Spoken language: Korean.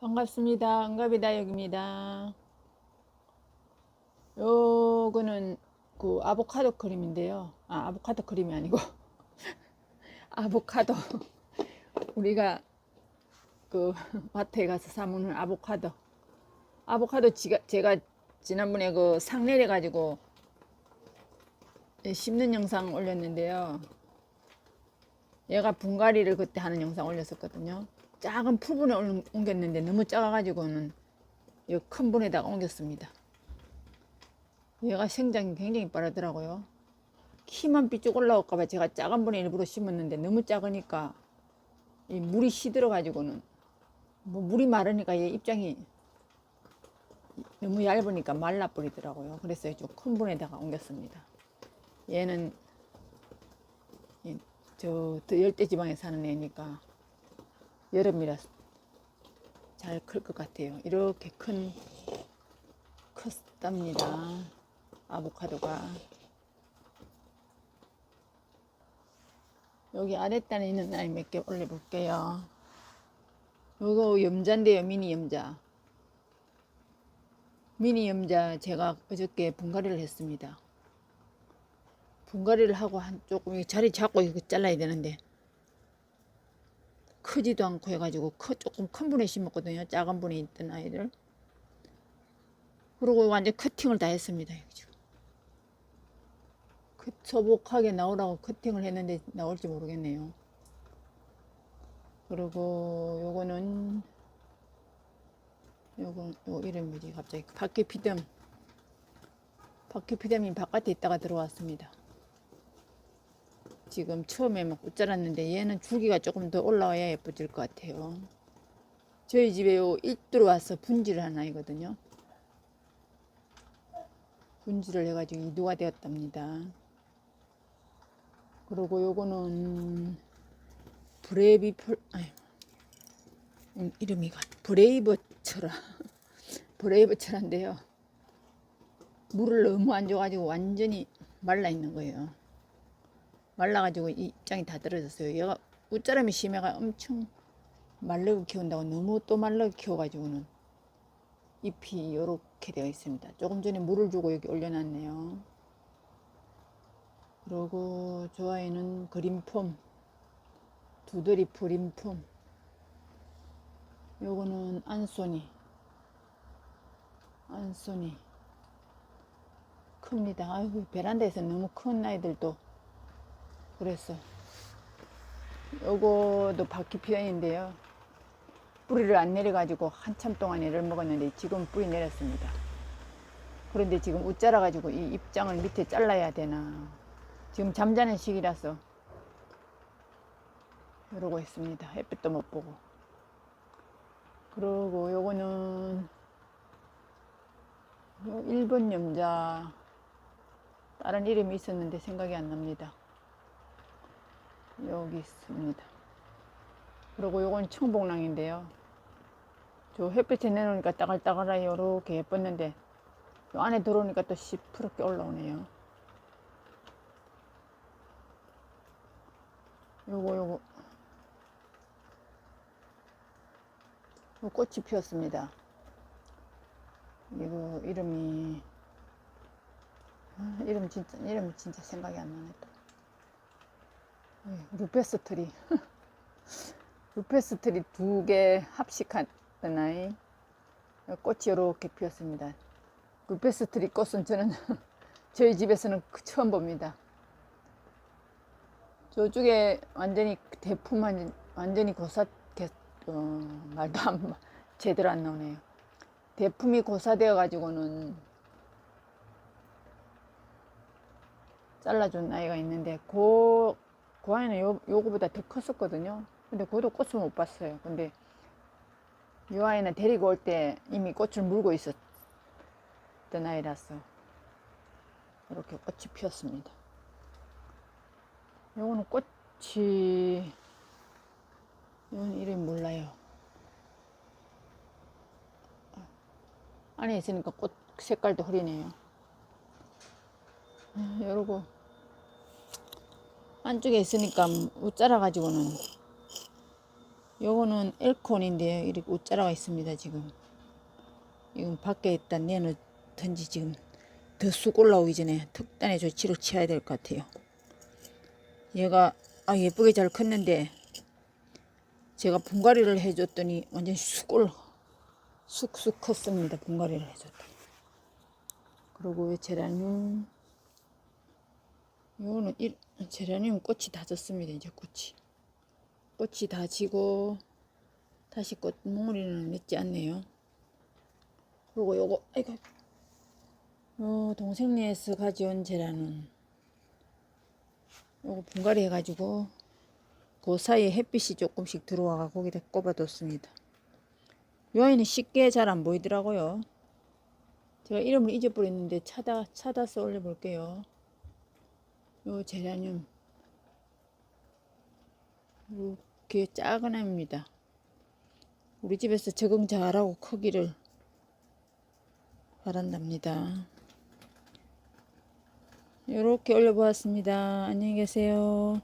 반갑습니다. 응갑이다 여기입니다. 요거는 그 아보카도 크림인데요. 아, 아보카도 크림이 아니고 아보카도 우리가 그 마트에 가서 사 먹는 아보카도 아보카도 지가, 제가 지난번에 그 상내려 가지고 씹는 영상 올렸는데요. 얘가 분갈이를 그때 하는 영상 올렸었거든요. 작은 풀분에 옮- 옮겼는데 너무 작아가지고는 이 큰 분에다가 옮겼습니다. 얘가 생장이 굉장히 빠르더라고요. 키만 삐쭉 올라올까봐 제가 작은 분에 일부러 심었는데 너무 작으니까 이 물이 시들어가지고는 뭐 물이 마르니까 얘 입장이 너무 얇으니까 말라버리더라고요. 그래서 좀큰 분에다가 옮겼습니다. 얘는 이- 저 열대지방에 사는 애니까 여름이라 잘 클 것 같아요. 이렇게 큰 컸답니다. 아보카도가 여기 아랫단에 있는 아이 몇개 올려볼게요. 요거 염자인데요, 미니 염자. 미니 염자 제가 어저께 분갈이를 했습니다. 분갈이를 하고 한 조금 이 자리 잡고 이거 잘라야 되는데 크지도 않고 해가지고 크, 조금 큰 분에 심었거든요. 작은 분에 있던 아이들. 그리고 완전 커팅을 다 했습니다. 지금. 그 소복하게 나오라고 커팅을 했는데 나올지 모르겠네요. 그리고 요거는 요거 요 이름 뭐지 갑자기 밖에 피뎀 밖에 피뎀이 바깥에 있다가 들어왔습니다. 지금 처음에 막 웃자랐는데 얘는 줄기가 조금 더 올라와야 예뻐질 것 같아요. 저희 집에 요 일두로 와서 분지를 한 아이거든요. 분지를 해가지고 이두가 되었답니다. 그리고 요거는 브레이비 펄, 음, 이름이 가 브레이버처라. 브레이버처란데요. 물을 너무 안 줘가지고 완전히 말라 있는 거예요. 말라가지고 이 입장이 다 떨어졌어요. 얘가 웃자람이 심해가 엄청 말르게 키운다고 너무 또 말르게 키워가지고는 잎이 이렇게 되어 있습니다. 조금 전에 물을 주고 여기 올려놨네요. 그리고 저 아이는 그린폼 두드리 프린폼 요거는 안소니 안소니 큽니다. 아이고 베란다에서 너무 큰 아이들도 그랬어. 요거도 바퀴피언인데요. 뿌리를 안 내려가지고 한참 동안 애를 먹었는데 지금 뿌리 내렸습니다. 그런데 지금 웃 자라가지고 이 입장을 밑에 잘라야 되나. 지금 잠자는 시기라서 이러고 있습니다. 햇빛도 못 보고. 그리고 요거는 요 일본 염자 다른 이름이 있었는데 생각이 안 납니다. 여기 있습니다. 그리고 요건 청봉랑인데요. 저 햇빛에 내놓으니까 따글따글하게 요렇게 예뻤는데 요 안에 들어오니까 또 시퍼렇게 올라오네요. 요거 요거 요 꽃이 피었습니다. 이거 이름이 아, 이름 진짜 이름 진짜 생각이 안 나네 또. 예, 루페스 트리 루페스 트리 두 개 합식한 아이 꽃이 이렇게 피었습니다. 루페스 트리 꽃은 저는 저희 집에서는 그 처음 봅니다. 저쪽에 완전히 대품 완전, 완전히 고사 개- 어, 말도 안 제대로 안 나오네요. 대품이 고사되어 가지고는 잘라준 아이가 있는데 그, 그 아이는 요, 요거보다 더 컸었거든요. 근데 그것도 꽃을 못 봤어요. 근데 요 아이는 데리고 올 때 이미 꽃을 물고 있었던 아이라서 이렇게 꽃이 피었습니다. 요거는 꽃이 이건 이름이 몰라요. 안에 있으니까 꽃 색깔도 흐리네요. 이러고 안쪽에 있으니까 웃자라 가지고는 요거는 엘콘인데요. 이렇게 옷자라가 있습니다. 지금. 이건 밖에 있다 내놓던지 지금 더 쑥 올라오기 전에 특단의 조치를 취해야 될 것 같아요. 얘가 아 예쁘게 잘 컸는데 제가 분갈이를 해줬더니 완전 쑥 올라 쑥쑥 컸습니다. 분갈이를 해줬더니. 그리고 요 제라늄 요거는 이 제라늄 꽃이 다 졌습니다. 이제 꽃이 꽃이 다 지고 다시 꽃몽우리는 맺지 않네요. 그리고 요거 아이고 요 동생네에서 가져온 제라늄 요거 분갈이 해가지고 그 사이에 햇빛이 조금씩 들어와가 거기다 꼽아뒀습니다. 요 아이는 쉽게 잘 안 보이더라고요. 제가 이름을 잊어버렸는데 찾아 찾아서 올려볼게요. 요 제라늄 이렇게 작은 애입니다. 우리 집에서 적응 잘하고 크기를 바란답니다. 이렇게 올려보았습니다. 안녕히 계세요.